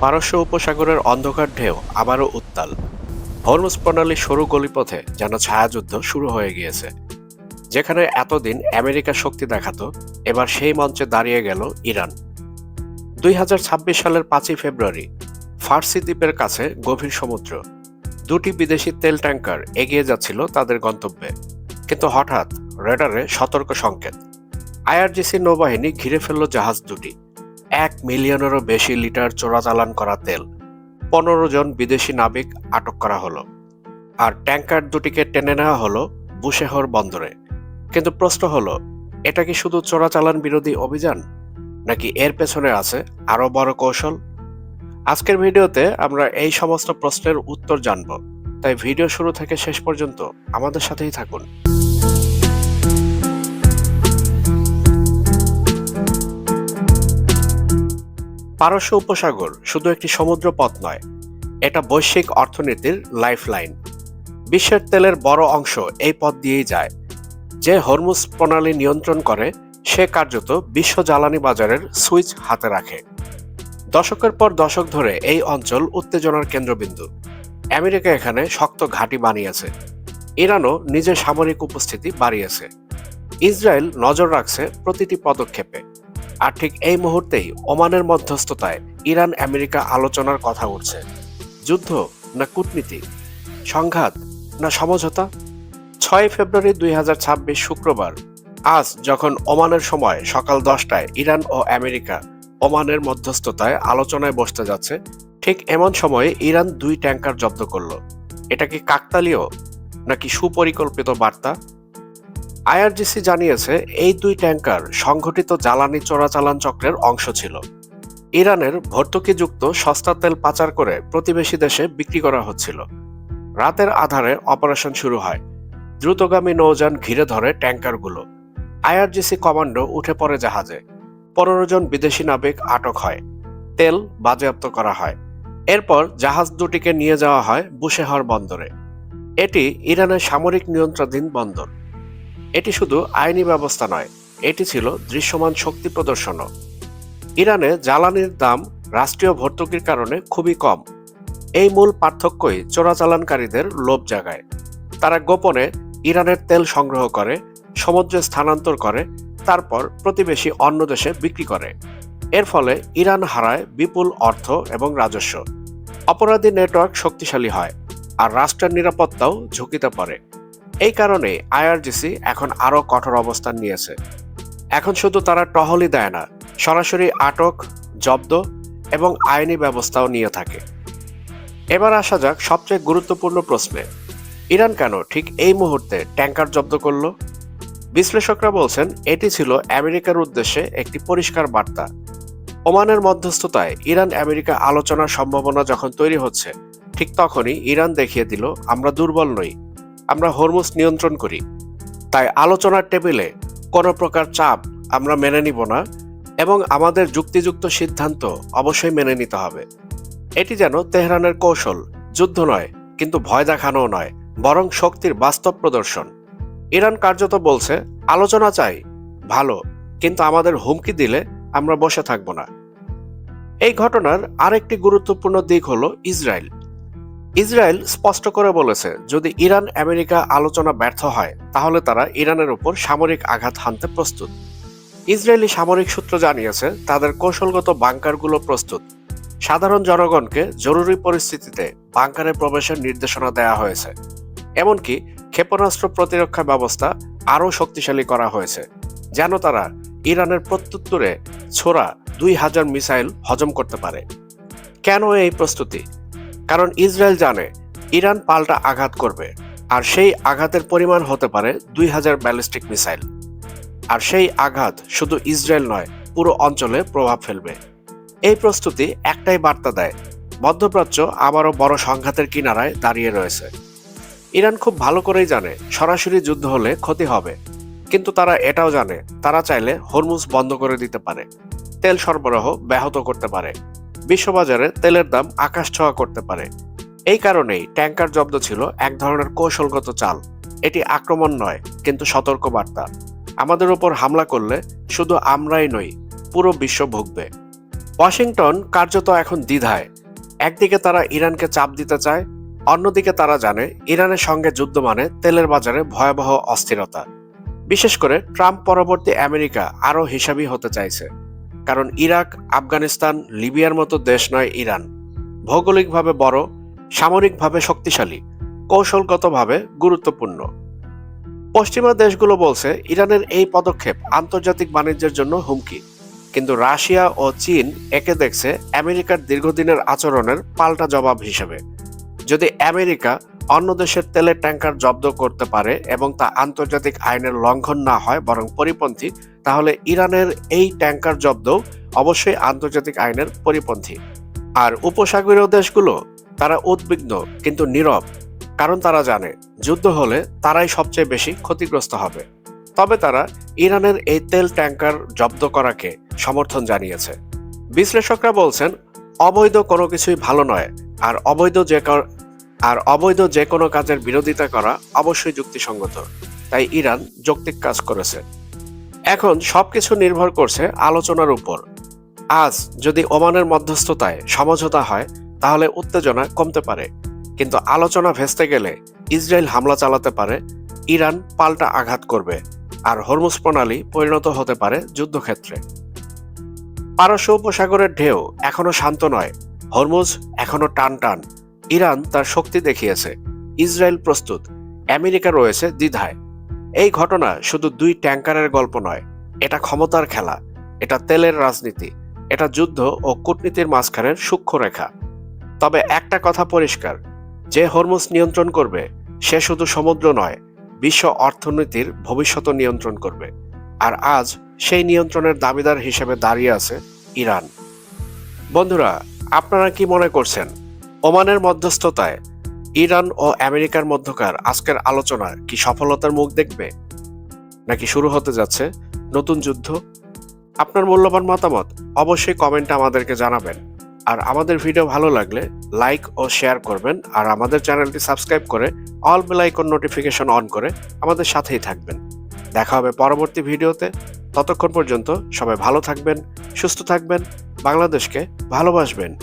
পারস্য উপসাগরের অন্ধকার ঢেউ আবারও উত্তাল। হরমুজ প্রণালীর সরু গলিপথে যেন ছায়াযুদ্ধ শুরু হয়ে গিয়েছে। যেখানে এতদিন আমেরিকা শক্তি দেখাতো, এবার সেই মঞ্চে দাঁড়িয়ে গেল ইরান। দুই হাজার ছাব্বিশ সালের পাঁচই ফেব্রুয়ারি, ফার্সি দ্বীপের কাছে গভীর সমুদ্র। দুটি বিদেশি তেল ট্যাঙ্কার এগিয়ে যাচ্ছিল তাদের গন্তব্যে। কিন্তু হঠাৎ রেডারে সতর্ক সংকেত। আইআরজিসি নৌবাহিনী ঘিরে ফেলল জাহাজ দুটি। এক মিলিয়নেরও বেশি লিটার চোরাচালান করা তেল। পনেরো জন বিদেশি নাবিক আটক করা হলো। আর ট্যাঙ্কার দুটিকে টেনে নেওয়া হলো বুশেহর বন্দরে। কিন্তু প্রশ্ন হলো, এটা কি শুধু চোরাচালান বিরোধী অভিযান? নাকি এর পেছনে আছে আরও বড় কৌশল? আজকের ভিডিওতে আমরা এই সমস্ত প্রশ্নের উত্তর জানব। তাই ভিডিও শুরু থেকে শেষ পর্যন্ত আমাদের সাথেই থাকুন। পারস্য উপসাগর শুধু একটি সমুদ্র পথ নয়, এটা বৈশ্বিক অর্থনীতির লাইফলাইন। বিশ্বের তেলের বড় অংশ এই পথ দিয়েই যায়। যে হরমুজ প্রণালী নিয়ন্ত্রণ করে, সে কার্যত বিশ্ব জ্বালানি বাজারের সুইচ হাতে রাখে। দশকের পর দশক ধরে এই অঞ্চল উত্তেজনার কেন্দ্রবিন্দু। আমেরিকা এখানে শক্ত ঘাঁটি বানিয়েছে। ইরানও নিজের সামরিক উপস্থিতি বাড়িয়েছে। ইসরায়েল নজর রাখছে প্রতিটি পদক্ষেপে। আর ঠিক এই মুহূর্তেই ওমানের মধ্যস্থতায় ইরান আমেরিকা আলোচনার কথা উঠছে। যুদ্ধ না কূটনীতি? সংঘাত না সমঝোতা? ছয় ফেব্রুয়ারি দুই হাজার ছাব্বিশ শুক্রবার, আজ যখন ওমানের সময় সকাল দশটায় ইরান ও আমেরিকা ওমানের মধ্যস্থতায় আলোচনায় বসতে যাচ্ছে, ঠিক এমন সময়ে ইরান দুই ট্যাঙ্কার জব্দ করল। এটা কি কাকতালীয় নাকি সুপরিকল্পিত বার্তা? আইআরজিসি জানিয়েছে, এই দুই ট্যাঙ্কার সংঘটিত জ্বালানি চোরাচালান চক্রের অংশ ছিল। ইরানের ভর্তুকিযুক্ত সস্তা তেল পাচার করে প্রতিবেশী দেশে বিক্রি করা হচ্ছিল। রাতের আধারে অপারেশন শুরু হয়। দ্রুতগামী নৌযান ঘিরে ধরে ট্যাঙ্কারগুলো আইআরজিসি কমান্ডো উঠে পড়ে জাহাজে। পনেরো জন বিদেশি নাবিক আটক হয়। তেল বাজেয়াপ্ত করা হয়। এরপর জাহাজ দুটিকে নিয়ে যাওয়া হয় বুশেহর বন্দরে। এটি ইরানের সামরিক নিয়ন্ত্রণাধীন বন্দর। এটি শুধু আইনি ব্যবস্থা নয়, এটি ছিল দৃশ্যমান শক্তি প্রদর্শনও। ইরানে জ্বালানির দাম রাষ্ট্রীয় ভর্তুকির কারণে খুবই কম। এই মূল পার্থক্যই চোরাচালানকারীদের লোভ জাগায়। তারা গোপনে ইরানের তেল সংগ্রহ করে, সমুদ্রে স্থানান্তর করে, তারপর প্রতিবেশী অন্য দেশে বিক্রি করে। এর ফলে ইরান হারায় বিপুল অর্থ এবং রাজস্ব। অপরাধী নেটওয়ার্ক শক্তিশালী হয়, আর রাষ্ট্রের নিরাপত্তাও ঝুঁকিতে পড়ে। এই কারণে আইআরজিসি এখন আরও কঠোর অবস্থান নিয়েছে। এখন শুধু তারা টহলই দেয় না, সরাসরি আটক, জব্দ এবং আইনি ব্যবস্থাও নিয়ে থাকে। এবার আসা যাক সবচেয়ে গুরুত্বপূর্ণ প্রশ্নে। ইরান কেন ঠিক এই মুহূর্তে ট্যাঙ্কার জব্দ করল? বিশ্লেষকরা বলছেন, এটি ছিল আমেরিকার উদ্দেশ্যে একটি পরিষ্কার বার্তা। ওমানের মধ্যস্থতায় ইরান আমেরিকা আলোচনার সম্ভাবনা যখন তৈরি হচ্ছে, ঠিক তখনই ইরান দেখিয়ে দিল, আমরা দুর্বল নই। আমরা হরমুজ নিয়ন্ত্রণ করি। তাই আলোচনার টেবিলে কোনো প্রকার চাপ আমরা মেনে নিব না এবং আমাদের যুক্তিযুক্ত সিদ্ধান্ত অবশ্যই মেনে নিতে হবে। এটি যেন তেহরানের কৌশল, যুদ্ধ নয়, কিন্তু ভয় দেখানোও নয়, বরং শক্তির বাস্তব প্রদর্শন। ইরান কার্যত বলছে, আলোচনা চাই, ভালো, কিন্তু আমাদের হুমকি দিলে আমরা বসে থাকব না। এই ঘটনার আরেকটি গুরুত্বপূর্ণ দিক হলো ইসরায়েল। ইসরায়েল স্পষ্ট করে বলেছে, যদি ইরান আমেরিকা আলোচনা ব্যর্থ হয়, তাহলে তারা ইরানের উপর সামরিক আঘাত হানতে প্রস্তুত। ইসরায়েলি সামরিক সূত্র জানিয়েছে, তাদের কৌশলগত বাংকারগুলো প্রস্তুত। সাধারণ জনগণকে জরুরি পরিস্থিতিতে বাংকারে প্রবেশের নির্দেশনা দেওয়া হয়েছে। এমনকি ক্ষেপণাস্ত্র প্রতিরক্ষা ব্যবস্থা আরও শক্তিশালী করা হয়েছে, যেন তারা ইরানের প্রত্যুত্তরে ছোড়া দুই হাজার মিসাইল হজম করতে পারে। কেন এই প্রস্তুতি? কারণ ইসরায়েল জানে ইরান পাল্টা আঘাত করবে, আর সেই আঘাতের পরিমাণ হতে পারে দুই হাজার ব্যালিস্টিক মিসাইল। আর সেই আঘাত শুধু ইসরায়েল নয়, পুরো অঞ্চলে প্রভাব ফেলবে। এই প্রস্তুতি একটাই বার্তা দেয়, মধ্যপ্রাচ্য আবারও বড় সংঘাতের কিনারায় দাঁড়িয়ে রয়েছে। ইরান খুব ভালো করেই জানে সরাসরি যুদ্ধ হলে ক্ষতি হবে, কিন্তু তারা এটাও জানে তারা চাইলে হরমুজ বন্ধ করে দিতে পারে, তেল সরবরাহ ব্যাহত করতে পারে। বিশ্ববাজারে তেলের দাম আকাশ ছোঁয়া করতে পারে। এই কারণেই ট্যাঙ্কার জব্দ ছিল এক ধরনের কৌশলগত চাল। এটি আক্রমণ নয়, কিন্তু সতর্ক বার্তা আমাদের উপর হামলা করলে শুধু আমরাই নই, পুরো বিশ্ব ভুগবে। ওয়াশিংটন কার্যত এখন দ্বিধায়। একদিকে তারা ইরানকে চাপ দিতে চায়, অন্যদিকে তারা জানে ইরানের সঙ্গে যুদ্ধ মানে তেলের বাজারে ভয়াবহ অস্থিরতা। বিশেষ করে ট্রাম্প পরবর্তী আমেরিকা আরও হিসাবি হতে চাইছে। কারণ ইরাক, আফগানিস্তান, লিবিয়ার মতো দেশ নয় ইরান। ভৌগোলিকভাবে বড়, সামরিকভাবে শক্তিশালী, কৌশলগতভাবে গুরুত্বপূর্ণ। পশ্চিমা দেশগুলো বলছে ইরানের এই পদক্ষেপ আন্তর্জাতিক বাণিজ্যের জন্য হুমকি। কিন্তু রাশিয়া ও চীন একে দেখছে আমেরিকার দীর্ঘদিনের আচরণের পাল্টা জবাব হিসেবে। যদি আমেরিকা অন্য দেশের তেলের ট্যাঙ্কার জব্দ করতে পারে এবং তা আন্তর্জাতিক আইনের লঙ্ঘন না হয় বরং পরিপন্থী, তাহলে ইরানের এই ট্যাঙ্কার জব্দ অবশ্যই আন্তর্জাতিক আইনের পরিপন্থী। আর উপসাগরীয় দেশগুলো, তারা উদ্বিগ্ন কিন্তু নীরব, কারণ তারা জানে যুদ্ধ হলে তারাই সবচেয়ে বেশি ক্ষতিগ্রস্ত হবে। তবে তারা ইরানের এই তেল ট্যাঙ্কার জব্দ করাকে সমর্থন জানিয়েছে। বিশ্লেষকরা বলছেন, অবৈধ কোনো কিছুই ভালো নয়, আর অবৈধ যে আর অবৈধ যে কোনো কাজের বিরোধিতা করা অবশ্যই যুক্তিসঙ্গত। তাই ইরান যৌক্তিক কাজ করেছে। এখন সবকিছু নির্ভর করছে আলোচনার উপর। আজ যদি ওমানের মধ্যস্থতায় সমঝোতা হয়, তাহলে উত্তেজনা কমতে পারে। কিন্তু আলোচনা ভেস্তে গেলে ইসরায়েল হামলা চালাতে পারে, ইরান পাল্টা আঘাত করবে, আর হরমুজ প্রণালী পরিণত হতে পারে যুদ্ধক্ষেত্রে। পারস্য উপসাগরের ঢেউ এখনও শান্ত নয়, হরমুজ এখনও টান টান ইরান তার শক্তি দেখিয়েছে। ইসরায়েল প্রস্তুত। আমেরিকা রয়েছে দ্বিধায়। এই ঘটনা শুধু দুই ট্যাঙ্কারের গল্প নয়, এটা ক্ষমতার খেলা, এটা তেলের রাজনীতি, এটা যুদ্ধ ও কূটনীতির মাঝখানের সূক্ষ্ম রেখা। তবে একটা কথা পরিষ্কার, যে হরমুজ নিয়ন্ত্রণ করবে, সে শুধু সমুদ্র নয়, বিশ্ব অর্থনীতির ভবিষ্যৎ নিয়ন্ত্রণ করবে। আর আজ সেই নিয়ন্ত্রণের দাবিদার হিসেবে দাঁড়িয়ে আছে ইরান। বন্ধুরা, আপনারা কি মনে করছেন? ওমানের মধ্যস্থতায় ইরান ও আমেরিকার মধ্যকার আজকের আলোচনা কি সফলতার মুখ দেখবে? নাকি শুরু হতে যাচ্ছে নতুন যুদ্ধ? আপনার মূল্যবান মতামত অবশ্যই কমেন্টে আমাদেরকে জানাবেন। আর আমাদের ভিডিও ভালো লাগলে লাইক ও শেয়ার করবেন আর আমাদের চ্যানেলটি সাবস্ক্রাইব করে all bell icon notification on করে আমাদের সাথেই থাকবেন। দেখা হবে পরবর্তী ভিডিওতে। ততক্ষণ পর্যন্ত সবাই ভালো থাকবেন, সুস্থ থাকবেন, বাংলাদেশকে ভালোবাসবেন।